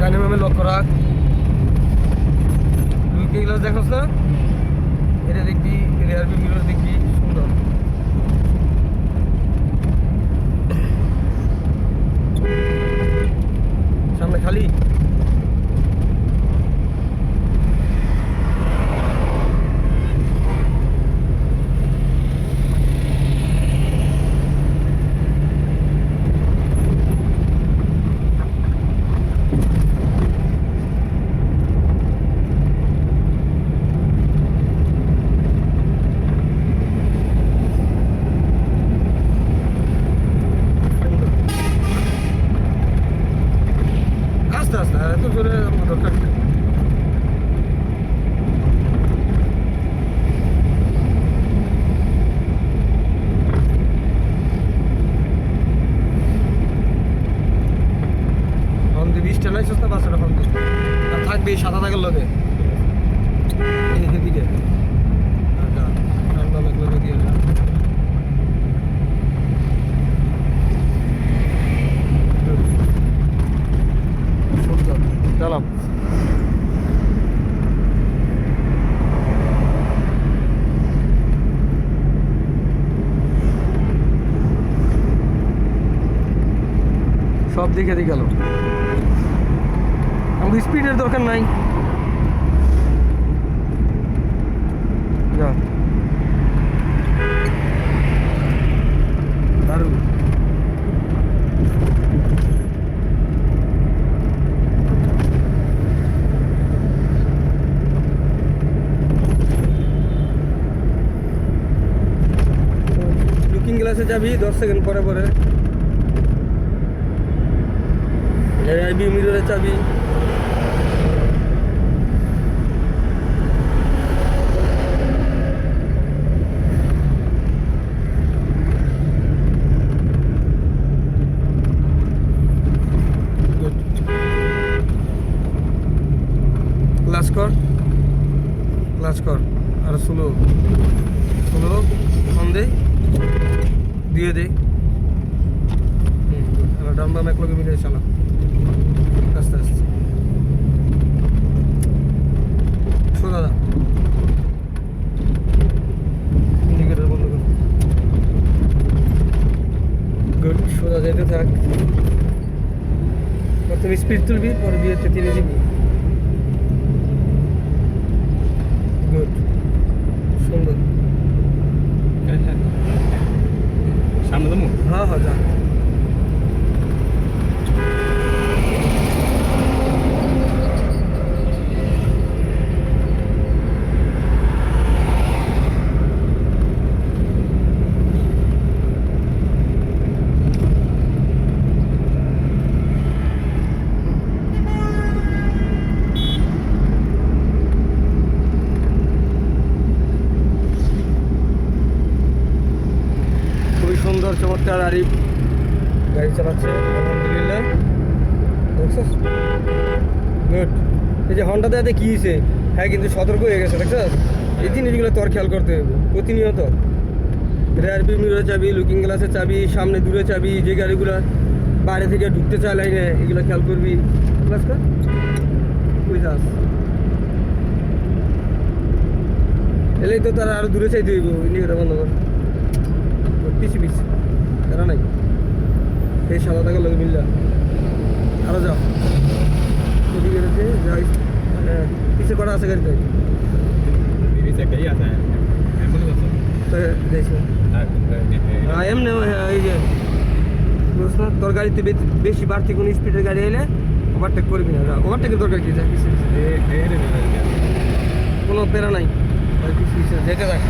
ডাইনে বামে লক্ষ্য রাখ লুকিং গ্লাস দেখোস না এটা দেখবি রেয়ার ভিউ মিরর দেখবি, সুন্দর। সামনে খালি আস্তে আস্তে আর এত জোরে আমার দরকার নেই। আইসস না বাসের হর্ন আর থাকবে এই সাদা থাকার লগে এই দিকে আচ্ছা ঠান্ডা লাগলে দিয়ে চালাম সব দিকে দিয়ে গেল। আমাদের স্পিডের দরকার নাই যা গ্লাসে যাবি দশ সেকেন্ড পরে পরে। আইবি মিররে চাবি ক্লাস কর ক্লাস কর। আর স্লো স্লো ফোন দে, দিয়ে দে। ডান বাম এক লগে মিলে চালা আস্তে আস্তে। শো দাদা। ইন্ডিকেটার বন্ধ গুড সোজা যেতে থাক। প্রথমে স্পিড তুলবি, পরে বিয়েতে তীরে দিবি গুড সুন্দর সামনে দেবো হ্যাঁ হ্যাঁ যা খুবই সুন্দর চমৎকার আরিফ গাড়ি চালাচ্ছে, আলহামদুলিল্লাহ। দেখছিস গুড এই যে হন্ডা দেওয়াতে কী হয়েছে হ্যাঁ কিন্তু সতর্ক হয়ে গেছে দেখছিস এই জিনিসগুলো তোর খেয়াল করতে হবে, প্রতিনিয়ত। রেয়ার মিরর চাবি লুকিং গ্লাসের চাবি, সামনে দূরে চাবি, যে গাড়িগুলো বাইরে থেকে ঢুকতে চায় লাইনে, এগুলো খেয়াল করবি। ক্লাস কর যাস এলেই তো তারা আরও দূরে চাইতে হইব ইন্ডিকেটার বন্ধ কর। পিছি পিছি তারা নাই এই সাদা টাকা লোক মিললা আরও যাও ওদিকে রেখে যাই পিছে করা আছে গাড়িতে বিবিসি একটাই আছে এমন কথা তো যাইছ আর এমনি এই যে বুঝছ না তোর গাড়িতে বে- বেশি বাড়তি কোনো স্পিডের গাড়ি এলে ওভারটেক করবি না ওভারটেকের দরকার কি যা পিছিয়ে পিছিয়ে। এ এ রে কোনো প্যারা নাই আর পিছিয়ে পিছিয়ে যেতে থাক